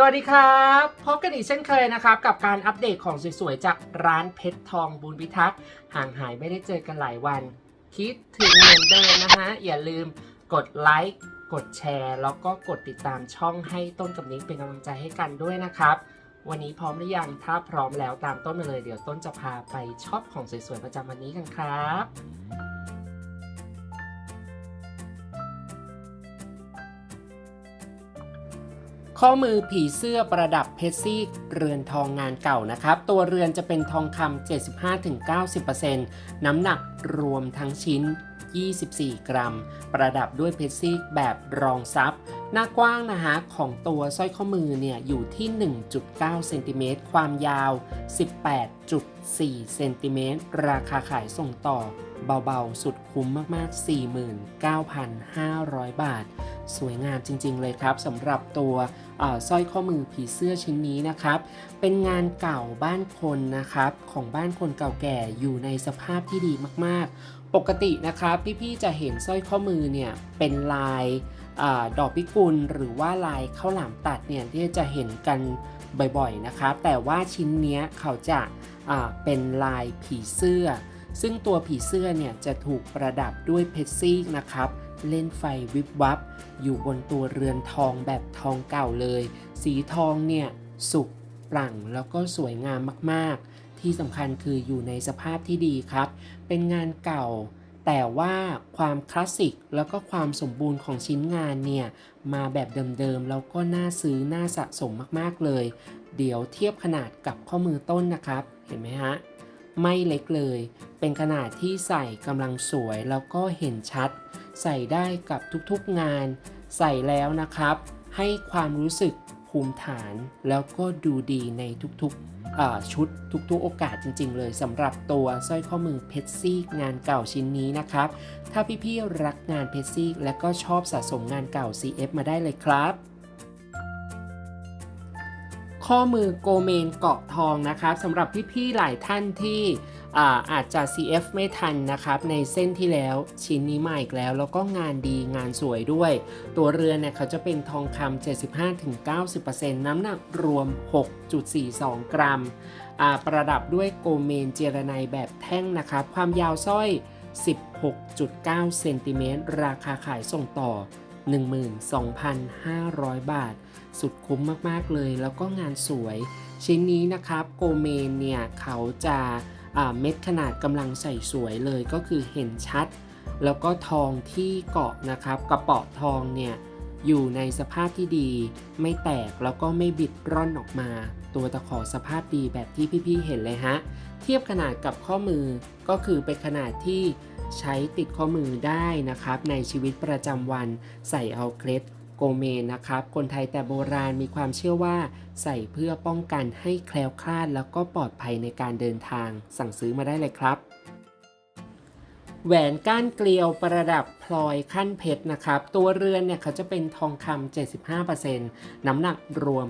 สวัสดีครับ พบกันอีกเช่นเคยนะครับ กับการอัปเดตของสวยๆ จากร้านเพชรทองบุญพิทักษ์ห่างหายไม่ได้เจอกันหลายวัน คิดถึงเหมือนเดิมนะฮะ อย่าลืมกดไลค์กดแชร์ แล้วก็กดติดตามช่องให้ต้นกับนิ้งเป็นกำลังใจให้กันด้วยนะครับ วันนี้พร้อมหรือยังถ้าพร้อมแล้วตามต้นมาเลยเดี๋ยวต้นจะพาไปช็อปของสวยๆประจำวันนี้กันครับ ข้อมือผีเสื้อประดับเพชรซีกเรือนทองงานเก่านะครับ ตัวเรือนจะเป็นทองคำ75-90%น้ำหนักรวมทั้งชิ้น 24 กรัม ประดับด้วยเพชรซีกแบบรองซับ หน้ากว้างนะฮะของตัวสร้อยข้อมือเนี่ยอยู่ที่ 1.9 เซนติเมตร ความยาว 18.4 เซนติเมตร ราคาขายส่งต่อเบาๆ สุดคุ้มมากๆ 49,500 บาท สวยงามจริงๆเลยครับสำหรับตัวสร้อยข้อมือผีเสื้อชิ้นนี้นะครับ เป็นงานเก่าบ้านคนนะครับ ของบ้านคนเก่าแก่อยู่ในสภาพที่ดีมากๆ ปกตินะครับพี่ๆจะเห็นสร้อยข้อมือเนี่ยเป็นลาย อดอกพิกุลหรือว่าลายข้าวหลามตัดเนี่ยที่จะเห็นกันบ่อยๆนะครับ แต่ว่าชิ้นนี้เขาจะเป็นลายผีเสื้อ ซึ่งตัวผีเสื้อเนี่ยจะถูกประดับด้วยเพชรซีกนะครับ เล่นไฟวิบวับ อยู่บนตัวเรือนทองแบบทองเก่าเลย สีทองเนี่ยสุกปลั่งแล้วก็สวยงามมากๆ ที่สำคัญคืออยู่ในสภาพที่ดีครับ เป็นงานเก่า แต่ว่าความคลาสสิกแล้วก็ความสมบูรณ์ของชิ้นงานเนี่ย มาแบบเดิมๆ แล้วก็น่าซื้อ น่าสะสมมากๆเลย เดี๋ยวเทียบขนาดกับข้อมือต้นนะครับ เห็นไหมฮะ ไม่เล็กเลย เป็นขนาดที่ใส่กำลังสวยแล้วก็เห็นชัด ใส่ได้กับทุกๆงาน ใส่แล้วนะครับ ให้ความรู้สึกภูมิฐาน แล้วก็ดูดีในทุกๆ ชุดทุกๆโอกาสจริง ๆ เลยสำหรับตัวสร้อยข้อมือเพชรซีกงานเก่าชิ้นนี้นะครับ ถ้าพี่ๆรักงานเพชรซีกและก็ชอบสะสมงานเก่า CF มาได้เลยครับข้อมือโกเมนเกาะทองนะครับสำหรับพี่ๆหลายท่านที่ อาอาจจะ CF ไม่ทันนะครับในเส้นที่แล้วชิ้นนี้มาอีกแล้วแล้วก็งานดีงานสวยด้วย ตัวเรือนเนี่ยเขาจะเป็นทองคำ75-90%น้ำหนักรวม 6.42 กรัมอ่าประดับด้วยโกเมนเจรไนแบบแท่งนะครับ ความยาวสร้อย 16.9 เซนติเมตรราคาขายส่งต่อ 12,500 บาท สุดคุ้มมาก ๆ เลย แล้วก็งานสวย ชิ้นนี้นะครับ โกเมนเนี่ย เขาจะ เม็ดขนาดกำลังใส่สวยเลยก็คือเห็นชัด แล้วก็ทองที่เกาะนะครับ กระเป๋าทองเนี่ยอยู่ในสภาพที่ดี ไม่แตกแล้วก็ไม่บิดร่อนออกมา ตัวตะขอสภาพดีแบบที่พี่ๆเห็นเลยฮะ เทียบขนาดกับข้อมือก็คือเป็นขนาดที่ใช้ติดข้อมือได้นะครับ ในชีวิตประจำวันใส่เอาเคล็ด โกเมนนะครับ คนไทยแต่โบราณมีความเชื่อว่า ใส่เพื่อป้องกันให้แคล้วคลาดแล้วก็ปลอดภัยในการเดินทาง สั่งซื้อมาได้เลยครับ แหวนก้านเกลียวประดับพลอยขั้นเพชรนะครับ ตัวเรือนเนี่ยเขาจะเป็นทองคำ75%น้ำหนักรวม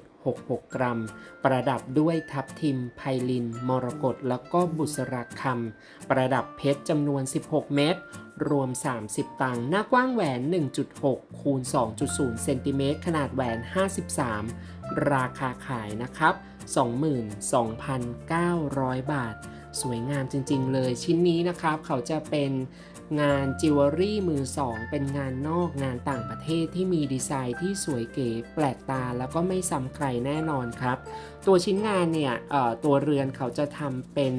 8.66 กรัม ประดับด้วยทับทิมไพลิน มรกตแล้วก็บุษราคำประดับเพชรจำนวน 16 เม็ดรวม 30 ตังค์หน้ากว้างแหวน 1.6 คูณ 2.0 เซนติเมตรขนาดแหวน 53 ราคาขายนะครับ 22,900 บาท สวยงามจริงๆ เลยชิ้นนี้นะครับเขาจะเป็นงานจิวเวลรี่มือสองเป็นงานนอกงานต่างประเทศที่มีดีไซน์ที่สวยเก๋แปลกตาแล้วก็ไม่ซ้ำใครแน่นอนครับ ตัวชิ้นงานเนี่ยตัวเรือนเขาจะทำเป็น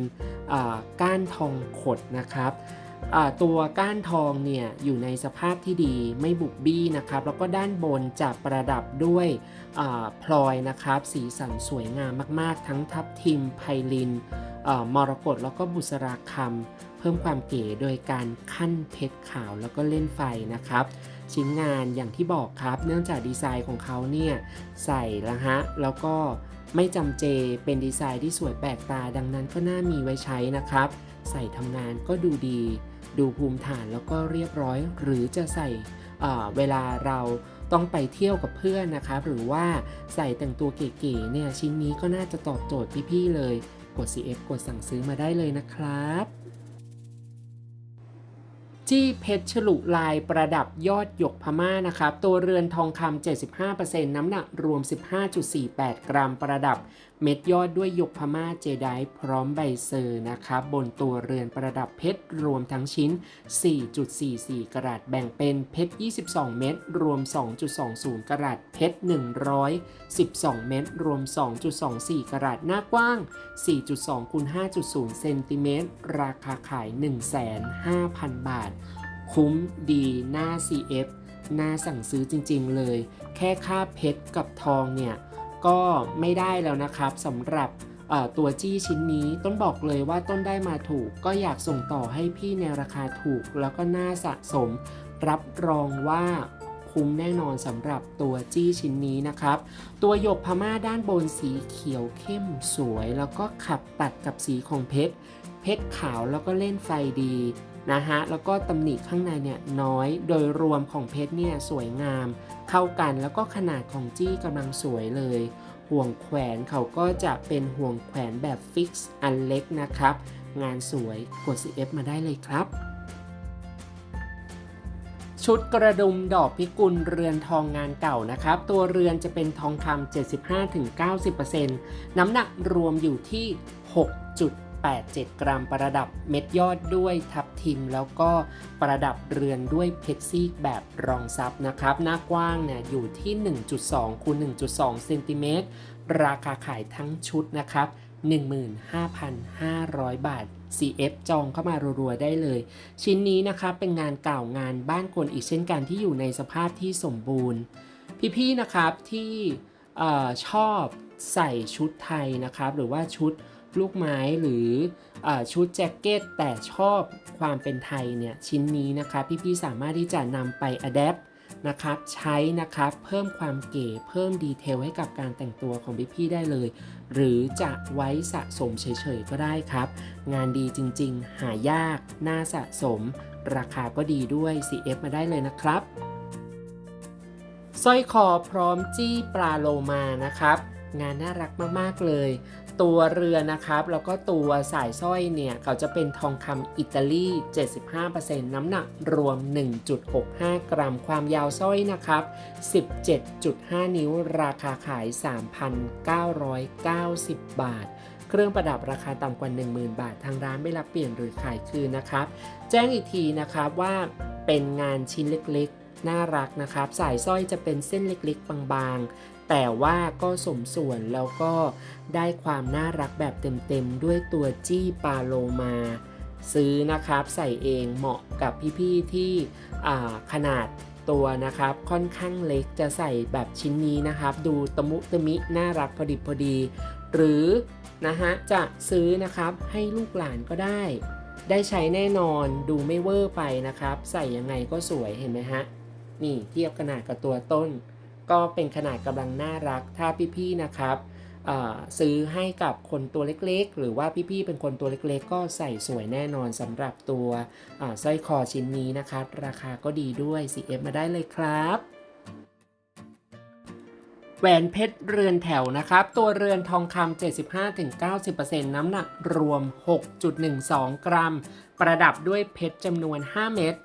ก้านทองขดนะครับ ตัวก้านทองเนี่ยอยู่ในสภาพที่ดีไม่บุบบี้นะครับแล้วก็ด้านบนจะประดับด้วยพลอยนะครับ สีสันสวยงามมาก ๆ ทั้งทับทิมไพลินมรกตแล้วก็บุษราคำเพิ่มความเก๋โดยการขั้นเพชรขาวแล้วก็เล่นไฟนะครับ ชิ้นงานอย่างที่บอกครับ เนื่องจากดีไซน์ของเขาเนี่ยใส่ละฮะแล้วก็ไม่จำเจเป็นดีไซน์ที่สวยแปลกตาดังนั้นก็น่ามีไว้ใช้นะครับ ใส่ทำงานก็ดูดี ดูภูมิฐานแล้วก็เรียบร้อย หรือจะใส่เวลาเราต้องไปเที่ยวกับเพื่อนนะครับหรือว่าใส่แต่งตัวเก๋ๆเนี่ยชิ้นนี้ก็น่าจะตอบโจทย์พี่ๆเลย กด CF กดสั่งซื้อมาได้เลยนะครับจจี้เพชรฉลุลายประดับยอดหยกพม่านะครับ ตัวเรือนทองคำ75%น้ำหนักรวม 15.48 กรัมประดับ เม็ดยอดด้วยหยกพม่าเจไดพร้อมใบเซอร์นะครับบนตัวเรือนประดับเพชรรวมทั้งชิ้น 4.44 กรัตแบ่งเป็นเพชร 22 เม็ดรวม 2.20 กรัตเพชร 112 เม็ดรวม 2.24 กรัตหน้ากว้าง 4.2คูณ5.0 เซนติเมตรราคาขาย 1,500,000 บาท คุ้มดีหน้า CF หน้าสั่งซื้อจริงๆเลย แค่ค่าเพชรกับทองเนี่ย ก็ไม่ได้แล้วนะครับสำหรับตัวจี้ชิ้นนี้ต้นบอกเลยว่าต้นได้มาถูก ก็อยากส่งต่อให้พี่ในราคาถูก แล้วก็น่าสะสม รับรองว่าคุ้มแน่นอนสำหรับตัวจี้ชิ้นนี้นะครับ ตัวหยกพม่าด้านบนสีเขียวเข้มสวย แล้วก็ขับตัดกับสีของเพชร เพชรขาวแล้วก็เล่นไฟดีนะฮะ แล้วก็ตำหนิข้างในเนี่ยน้อย โดยรวมของเพชรเนี่ยสวยงาม เข้ากันแล้วก็ขนาดของจี้กำลังสวยเลย ห่วงแขวนเขาก็จะเป็นห่วงแขวนแบบฟิกซ์อันเล็กนะครับ งานสวยกด CF มาได้เลยครับ ชุดกระดุมดอกพิกุลเรือนทองงานเก่านะครับ ตัวเรือนจะเป็นทองคำ75-90%น้ำหนักรวมอยู่ที่ 6. 87 กรัม ประดับเม็ดยอดด้วยทับทิม แล้วก็ประดับเรือนด้วยเพชรซีกแบบรองซับนะครับ หน้ากว้างเนี่ยอยู่ที่ 1.2คูณ1.2เซนติเมตรราคาขายทั้งชุดนะครับ 15,500 บาท CF จองเข้ามารัวๆได้เลย ชิ้นนี้นะครับเป็นงานเก่างานบ้านคนอีกเช่นกันที่อยู่ในสภาพที่สมบูรณ์ พี่ๆนะครับที่ออชอบใส่ชุดไทยนะครับ หรือว่าชุด ลูกไม้หรืออชุดแจ็คเก็ตแต่ชอบความเป็นไทยเนี่ยชิ้นนี้นะครับพี่ๆสามารถที่จะนำไป adapt นะครับใช้นะครับเพิ่มความเก๋เพิ่มดีเทลให้กับการแต่งตัวของพี่ๆได้เลย หรือจะไว้สะสมเฉยๆก็ได้ครับ งานดีจริงๆ หายาก น่าสะสม ราคาก็ดีด้วย CF มาได้เลยนะครับสร้อยคอพร้อมจี้ปลาโลมานะครับ งานน่ารักมากๆเลย ตัวเรือนะครับแล้วก็ตัวสายสร้อยเนี่ยเขาจะเป็นทองคำอิตาลี 75%น้ำหนักรวม 1.65 กรัมความยาวสร้อยนะครับ 17.5 นิ้วราคาขาย 3,990 บาทเครื่องประดับราคาต่ำกว่า 10,000 บาท ทางร้านไม่รับเปลี่ยนหรือขายคืนนะครับ แจ้งอีกทีนะครับว่าเป็นงานชิ้นเล็กๆ น่ารักนะครับ สายสร้อยจะเป็นเส้นเล็กๆ บางๆ แต่ว่าก็สมส่วนแล้วก็ได้ความน่ารักแบบเต็มๆ ด้วยตัวจี้ปาโลมา ซื้อนะครับใส่เองเหมาะกับพี่ๆที่ขนาดตัวนะครับค่อนข้างเล็กจะใส่แบบชิ้นนี้นะครับ ดูตะมุตะมิน่ารักพอดิบพอดี หรือนะฮะจะซื้อนะครับให้ลูกหลานก็ได้ ได้ใช้แน่นอนดูไม่เวอร์ไปนะครับ ใส่ยังไงก็สวยเห็นไหมฮะนี่เทียบขนาดกับตัวต้น ก็เป็นขนาดกำลังน่ารักถ้าพี่ๆนะครับซื้อให้กับคนตัวเล็กๆ หรือว่าพี่ๆ เป็นคนตัวเล็กๆ ก็ใส่สวยแน่นอนสำหรับตัวสร้อยคอชิ้นนี้นะครับ ราคาก็ดีด้วย CF มาได้เลยครับแหวนเพชรเรือนแถวนะครับ ตัวเรือนทองคำ75-90%น้ำหนักรวม 6.12 กรัม ประดับด้วยเพชรจำนวน 5 เม็ด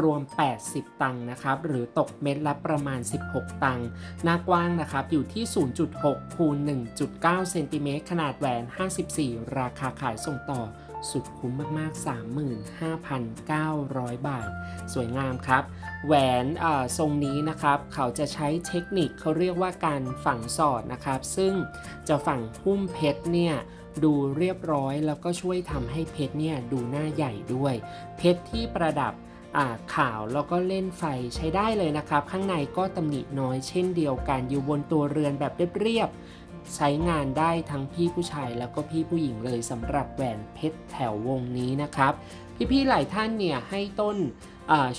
รวม 80 ตังค์นะครับ หรือตกเม็ดละประมาณ 16 ตังค์ หน้ากว้างนะครับ อยู่ที่ 0.6 คูณ 1.9 เซนติเมตร ขนาดแหวน 54 ราคาขายส่งต่อสุดคุ้มมาก ๆ 35,900 บาท สวยงามครับ แหวนทรงนี้นะครับ เขาจะใช้เทคนิคเขาเรียกว่าการฝังสอดนะครับ ซึ่งจะฝังหุ้มเพชรเนี่ยดูเรียบร้อยแล้วก็ช่วยทำให้เพชรเนี่ยดูหน้าใหญ่ด้วย เพชรที่ประดับ ขาวแล้วก็เล่นไฟใช้ได้เลยนะครับ ข้างในก็ตำหนิน้อยเช่นเดียวกัน อยู่บนตัวเรือนแบบเรียบๆใช้งานได้ทั้งพี่ผู้ชายแล้วก็พี่ผู้หญิงเลยสำหรับแหวนเพชรแถววงนี้นะครับ พี่ๆหลายท่านเนี่ยให้ต้น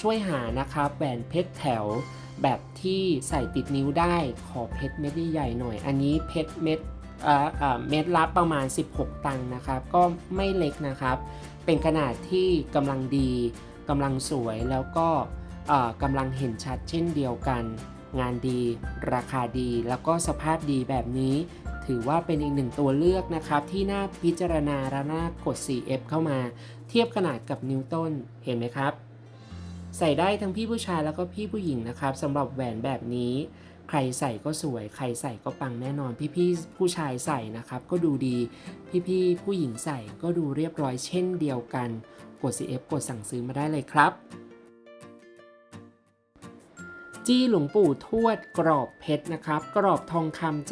ช่วยหานะครับแหวนเพชรแถวแบบที่ใส่ติดนิ้วได้ขอเพชรเม็ดใหญ่หน่อย อันนี้เพชรเม็ดเม็ดละประมาณ 16 ตังค์นะครับ ก็ไม่เล็กนะครับ เป็นขนาดที่กำลังดี กำลังสวยแล้วก็กำลังเห็นชัดเช่นเดียวกัน งานดี ราคาดีแล้วก็สภาพดีแบบนี้ ถือว่าเป็นอีกหนึ่งตัวเลือกนะครับ ที่น่าพิจารณาและน่ากด 4F เข้ามา เทียบขนาดกับนิวตันเห็นไหมครับ ใส่ได้ทั้งพี่ผู้ชายแล้วก็พี่ผู้หญิงนะครับสำหรับแหวนแบบนี้ใครใส่ก็สวย ใครใส่ก็ปังแน่นอน พี่ๆผู้ชายใส่นะครับ ก็ดูดี พี่ๆผู้หญิงใส่ก็ดูเรียบร้อยเช่นเดียวกัน กด CF กดสั่งซื้อมาได้เลยครับ จี้หลวงปู่ทวดกรอบเพชรนะครับ กรอบทองคำ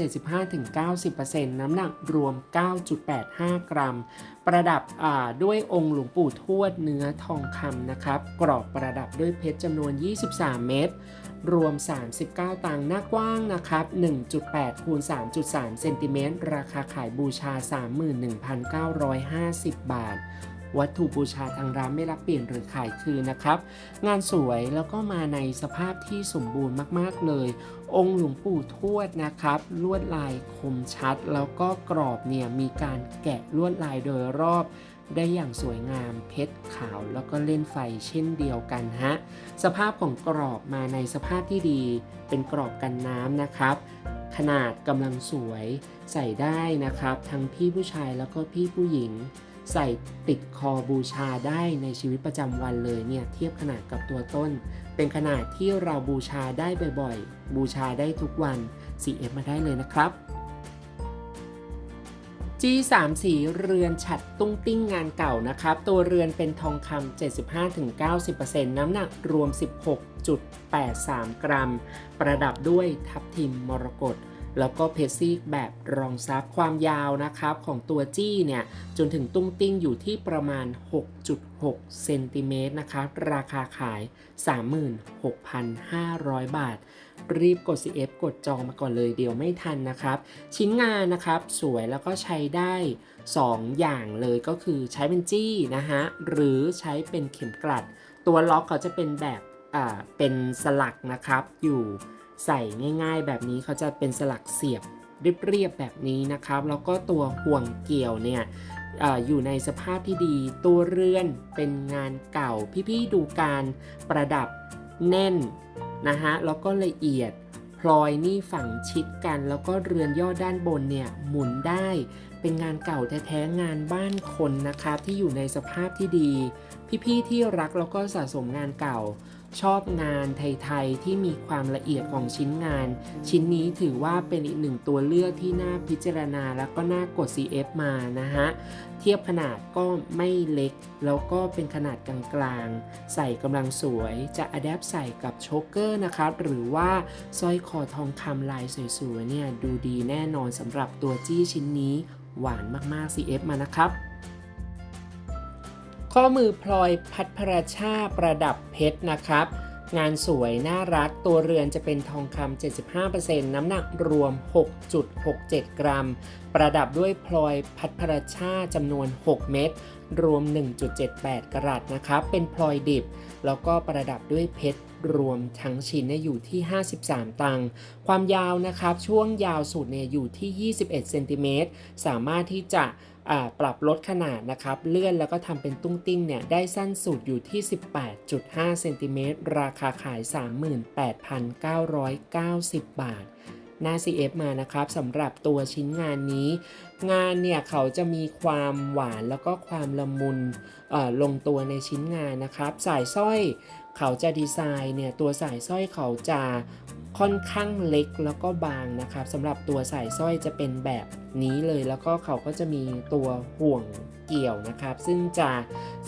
75-90%น้ำหนักรวม 9.85 กรัม ประดับด้วยองค์หลวงปู่ทวดเนื้อทองคำนะครับ กรอบประดับด้วยเพชรจำนวน 23 เม็ดรวม 39 ตังค์หน้ากว้างนะครับ 1.8คูณ3.3 เซนติเมตร ราคาขายบูชา 31,950 บาท วัตถุบูชาทางร้านไม่รับเปลี่ยนหรือขายคืนนะครับ งานสวยแล้วก็มาในสภาพที่สมบูรณ์มาก ๆ เลย องค์หลวงปู่ทวดนะครับ ลวดลายคมชัด แล้วก็กรอบเนี่ยมีการแกะลวดลายโดยรอบได้อย่างสวยงามเพชรขาวแล้วก็เล่นไฟเช่นเดียวกันฮะ สภาพของกรอบมาในสภาพที่ดี เป็นกรอบกันน้ำนะครับ ขนาดกำลังสวยใส่ได้นะครับ ทั้งพี่ผู้ชายแล้วก็พี่ผู้หญิง ใส่ติดคอบูชาได้ในชีวิตประจำวันเลยเนี่ยเทียบขนาดกับตัวต้น เป็นขนาดที่เราบูชาได้บ่อยๆ บูชาได้ทุกวัน CF มาได้เลยนะครับ G3 สีเรือนฉัดตุ้งติ้งงานเก่านะครับ ตัวเรือนเป็นทองคำ 75-90%น้ำหนักรวม 16.83 กรัม ประดับด้วยทับทิมมรกต แล้วก็เพชรซีกแบบรองซับความยาวนะครับของตัวจี้เนี่ย จนถึงตุ้งติ้งอยู่ที่ประมาณ 6.6 เซนติเมตรนะครับ ราคาขาย 36,500 บาท รีบกด CF กดจองมาก่อนเลยเดี๋ยวไม่ทันนะครับ ชิ้นงานนะครับสวยแล้วก็ใช้ได้ 2 อย่างเลยก็คือใช้เป็นจี้นะฮะ หรือใช้เป็นเข็มกลัด ตัวล็อกเขาจะเป็นแบบอ่าเป็นสลักนะครับอยู่ ใส่ง่าย ๆ แบบนี้เขาจะเป็นสลักเสียบเรียบๆแบบนี้นะครับ แล้วก็ตัวห่วงเกี่ยวเนี่ยออยู่ในสภาพที่ดีตัวเรือนเป็นงานเก่า พี่ๆดูการประดับแน่นนะฮะแล้วก็ละเอียดพลอยนี่ฝังชิดกัน แล้วก็เรือนย่อด้านบนเนี่ยหมุนได้เป็นงานเก่าแท้ๆงานบ้านคนนะครับที่อยู่ในสภาพที่ดี พี่ๆที่รักแล้วก็สะสมงานเก่า ชอบงานไทยๆที่มีความละเอียดของชิ้นงาน ชิ้นนี้ถือว่าเป็นอีกหนึ่งตัวเลือกที่น่าพิจารณาแล้วก็น่ากด CF มานะฮะเทียบขนาดก็ไม่เล็ก แล้วก็เป็นขนาดกลางๆ ใส่กำลังสวยจะอัดแอปใส่กับโชกเกอร์นะครับ หรือว่าสร้อยคอทองคำลายสวยๆเนี่ยดูดีแน่นอนสำหรับตัวจี้ชิ้นนี้หวานมากๆ CF มานะครับ ข้อมือพลอยพัดพระชาประดับเพชรนะครับ งานสวยน่ารักตัวเรือนจะเป็นทองคำ 75%น้ำหนักรวม 6.67 กรัม ประดับด้วยพลอยพัดพระชาจำนวน 6 เม็ด รวม 1.78 กรัตนะครับ เป็นพลอยดิบ แล้วก็ประดับด้วยเพชรรวมทั้งชิ้นเนี่ยอยู่ที่ 53 ตังค์ความยาวนะครับ ช่วงยาวสุดเนี่ยอยู่ที่ 21 เซนติเมตร สามารถที่จะปรับลดขนาดนะครับ เลื่อนแล้วก็ทำเป็นตุ้งติ้งเนี่ยได้สั้นสุดอยู่ที่ 18.5 เซนติเมตร ราคาขาย 38,990 บาท หน้า CF มานะครับสำหรับตัวชิ้นงานนี้ งานเนี่ยเขาจะมีความหวานแล้วก็ความละมุนลงตัวในชิ้นงานนะครับ สายสร้อยเขาจะดีไซน์เนี่ยตัวสายสร้อยเขาจะค่อนข้างเล็กแล้วก็บางนะครับสำหรับตัวสายสร้อยจะเป็นแบบนี้เลยแล้วก็เขาก็จะมีตัวห่วงเกี่ยวนะครับ ซึ่งจะ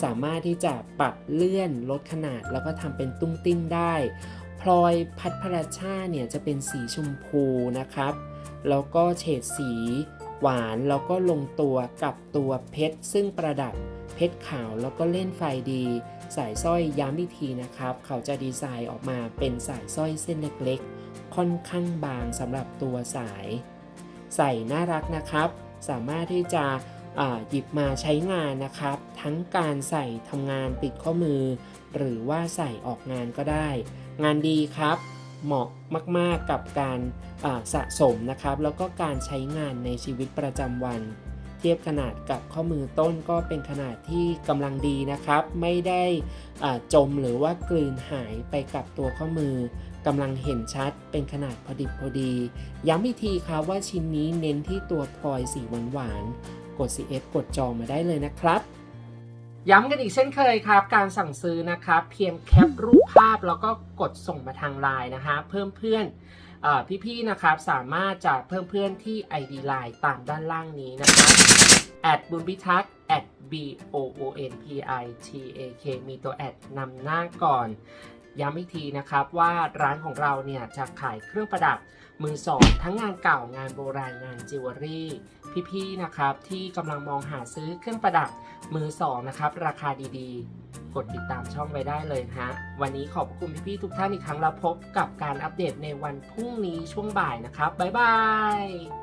สามารถที่จะปรับเลื่อนลดขนาดแล้วก็ทำเป็นตุ้งติ้งได้ พลอยพัดพระชาเนี่ยจะเป็นสีชมพูนะครับ แล้วก็เฉดสีหวานแล้วก็ลงตัวกับตัวเพชร ซึ่งประดับเพชรขาวแล้วก็เล่นไฟดี สายสร้อยย้ำอีกทีนะครับ เขาจะดีไซน์ออกมาเป็นสายสร้อยเส้นเล็กๆ ค่อนข้างบางสำหรับตัวสาย ใส่น่ารักนะครับ สามารถที่จะหยิบมาใช้งานนะครับ ทั้งการใส่ทำงานติดข้อมือ หรือว่าใส่ออกงานก็ได้ งานดีครับ เหมาะมาก ๆ กับการาสะสมนะครับ แล้วก็การใช้งานในชีวิตประจำวัน เทียบขนาดกับข้อมือต้นก็เป็นขนาดที่กำลังดีนะครับ ไม่ได้จมหรือว่ากลืนหายไปกับตัวข้อมือกำลังเห็นชัดเป็นขนาดพอดิบพอดี ย้ำอีกทีครับว่าชิ้นนี้เน้นที่ตัวพลอยสีหวานๆกด CF กดจองมาได้เลยนะครับ ย้ำกันอีกเช่นเคยครับ การสั่งซื้อนะครับเพียงแคปรูปภาพแล้วก็กดส่งมาทางไลน์นะคะเพิ่มเพื่อนอพี่ๆนะครับสามารถจะเพิ่มเพื่อนที่ ID Line ตามด้านล่างนี้นะครับแอดบุญพิทักษ์ at b o o n p i t a k มีตัวแอดนำหน้าก่อน ย้ำอีกทีนะครับว่าร้านของเราเนี่ยจะขายเครื่องประดับมือสองทั้งงานเก่างานโบราณงานจิวเวลรี่ พี่ๆนะครับที่กำลังมองหาซื้อเครื่องประดับมือสองนะครับราคาดีๆ กดติดตามช่องไว้ได้เลยฮะวันนี้ขอบคุณพี่ๆทุกท่านอีกครั้งแล้วพบกับการอัปเดตในวันพรุ่งนี้ช่วงบ่ายนะครับบ๊ายบาย